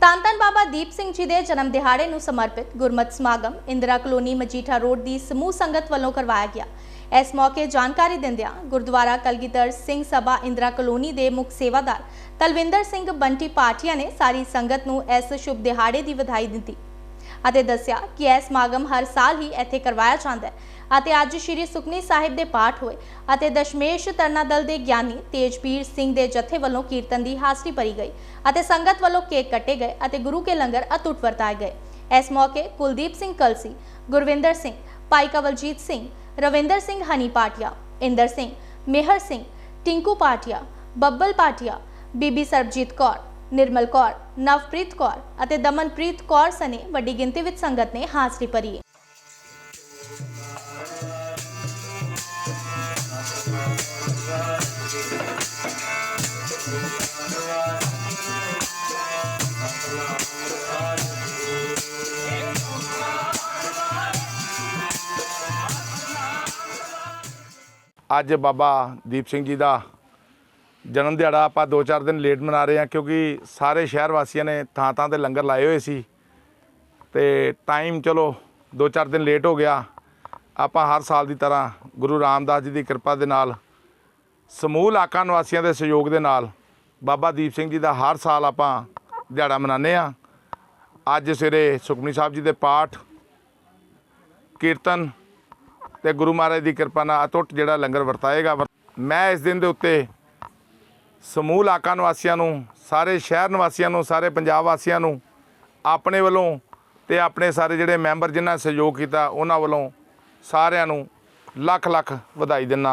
ਧੰਨ ਧੰਨ ਬਾਬਾ ਦੀਪ ਸਿੰਘ ਜੀ ਦੇ ਜਨਮ ਦਿਹਾੜੇ ਨੂੰ ਸਮਰਪਿਤ ਗੁਰਮਤਿ ਸਮਾਗਮ ਇੰਦਰਾ ਕਲੋਨੀ ਮਜੀਠਾ ਰੋਡ ਦੀ ਸਮੂਹ ਸੰਗਤ ਵੱਲੋਂ ਕਰਵਾਇਆ ਗਿਆ। ਇਸ ਮੌਕੇ ਜਾਣਕਾਰੀ ਦਿੰਦਿਆਂ ਗੁਰਦੁਆਰਾ ਕਲਗੀਧਰ ਸਿੰਘ ਸਭਾ ਇੰਦਰਾ ਕਲੋਨੀ ਦੇ ਮੁੱਖ ਸੇਵਾਦਾਰ ਤਲਵਿੰਦਰ ਸਿੰਘ ਬੰਟੀ ਪਾਟਿਆ ਨੇ ਸਾਰੀ ਸੰਗਤ ਨੂੰ ਇਸ ਸ਼ੁਭ ਦਿਹਾੜੇ ਦੀ ਵਧਾਈ ਦਿੱਤੀ। ਅਤੇ ਦੱਸਿਆ ਕਿ ਇਹ ਸਮਾਗਮ ਹਰ ਸਾਲ ਹੀ ਇੱਥੇ ਕਰਵਾਇਆ ਜਾਂਦਾ ਹੈ ਅਤੇ ਅੱਜ ਸ੍ਰੀ ਸੁਖਨੀ ਸਾਹਿਬ ਦੇ ਪਾਠ ਹੋਏ ਅਤੇ ਦਸ਼ਮੇਸ਼ ਤਰਨਾ ਦਲ ਦੇ ਗਿਆਨੀ ਤੇਜਵੀਰ ਸਿੰਘ ਦੇ ਜਥੇ ਵੱਲੋਂ ਕੀਰਤਨ ਦੀ ਹਾਜ਼ਰੀ ਭਰੀ ਗਈ ਅਤੇ ਸੰਗਤ ਵੱਲੋਂ ਕੇਕ ਕੱਟੇ ਗਏ ਅਤੇ ਗੁਰੂ ਕੇ ਲੰਗਰ ਅਟੁੱਟ ਵਰਤਾਏ ਗਏ। ਇਸ ਮੌਕੇ ਕੁਲਦੀਪ ਸਿੰਘ ਕਲਸੀ, ਗੁਰਵਿੰਦਰ ਸਿੰਘ, ਭਾਈ ਕਵਲਜੀਤ ਸਿੰਘ, ਰਵਿੰਦਰ ਸਿੰਘ ਹਨੀ ਪਾਟਿਆ, ਇੰਦਰ ਸਿੰਘ, ਮੇਹਰ ਸਿੰਘ, ਟਿੰਕੂ ਪਾਟਿਆ, ਬੱਬਲ ਪਾਟਿਆ, ਬੀਬੀ ਸਰਬਜੀਤ ਕੌਰ ਨਿਰਮਲ ਕੌਰ, ਨਵਪ੍ਰੀਤ ਕੌਰ ਅਤੇ ਦਮਨਪ੍ਰੀਤ ਕੌਰ ਸਨੇ ਵੱਡੀ ਗਿਣਤੀ ਵਿੱਚ ਸੰਗਤ ਨੇ ਹਾਜ਼ਰੀ ਭਰੀ। ਅੱਜ ਬਾਬਾ ਦੀਪ ਸਿੰਘ ਜੀ ਦਾ ਜਨਮ ਦਿਹਾੜਾ ਆਪਾਂ 2-4 ਦਿਨ ਲੇਟ ਮਨਾ ਰਹੇ ਹਾਂ ਕਿਉਂਕਿ ਸਾਰੇ ਸ਼ਹਿਰ ਵਾਸੀਆਂ ਨੇ ਥਾਂ ਥਾਂ ਤੇ ਲੰਗਰ ਲਾਏ ਹੋਏ ਸੀ। ਤੇ ਟਾਈਮ ਚਲੋ 2-4 ਦਿਨ ਲੇਟ ਹੋ ਗਿਆ। ਆਪਾਂ ਹਰ ਸਾਲ ਦੀ ਤਰ੍ਹਾਂ ਗੁਰੂ ਰਾਮਦਾਸ ਜੀ ਦੀ ਕਿਰਪਾ ਦੇ ਨਾਲ, ਸਮੂਹ ਇਲਾਕਾ ਨਿਵਾਸੀਆਂ ਦੇ ਸਹਿਯੋਗ ਦੇ ਨਾਲ ਬਾਬਾ ਦੀਪ ਸਿੰਘ ਜੀ ਦਾ ਹਰ ਸਾਲ ਆਪਾਂ ਦਿਹਾੜਾ ਮਨਾਉਂਦੇ ਆ ਅੱਜ ਸਵੇਰੇ ਸੁਖਮਨੀ ਸਾਹਿਬ ਜੀ ਦੇ ਪਾਠ, ਕੀਰਤਨ ਤੇ ਗੁਰੂ ਮਹਾਰਾਜ ਦੀ ਕਿਰਪਾ ਨਾਲ ਅਟੁੱਟ ਜਿਹੜਾ ਲੰਗਰ ਵਰਤਾਏਗਾ। ਮੈਂ ਇਸ ਦਿਨ ਦੇ ਉੱਤੇ ਸਮੂਹ ਇਲਾਕਾ ਨਿਵਾਸੀਆਂ ਨੂੰ, ਸਾਰੇ ਸ਼ਹਿਰ ਨਿਵਾਸੀਆਂ ਨੂੰ, ਸਾਰੇ ਪੰਜਾਬ ਵਾਸੀਆਂ ਨੂੰ, ਆਪਣੇ ਵੱਲੋਂ ਤੇ ਆਪਣੇ ਸਾਰੇ ਜਿਹੜੇ ਮੈਂਬਰ ਜਿਨ੍ਹਾਂ ਨੇ ਸਹਿਯੋਗ ਕੀਤਾ, ਉਹਨਾਂ ਵੱਲੋਂ ਸਾਰਿਆਂ ਨੂੰ ਲੱਖ ਲੱਖ ਵਧਾਈ ਦਿੰਦਾ।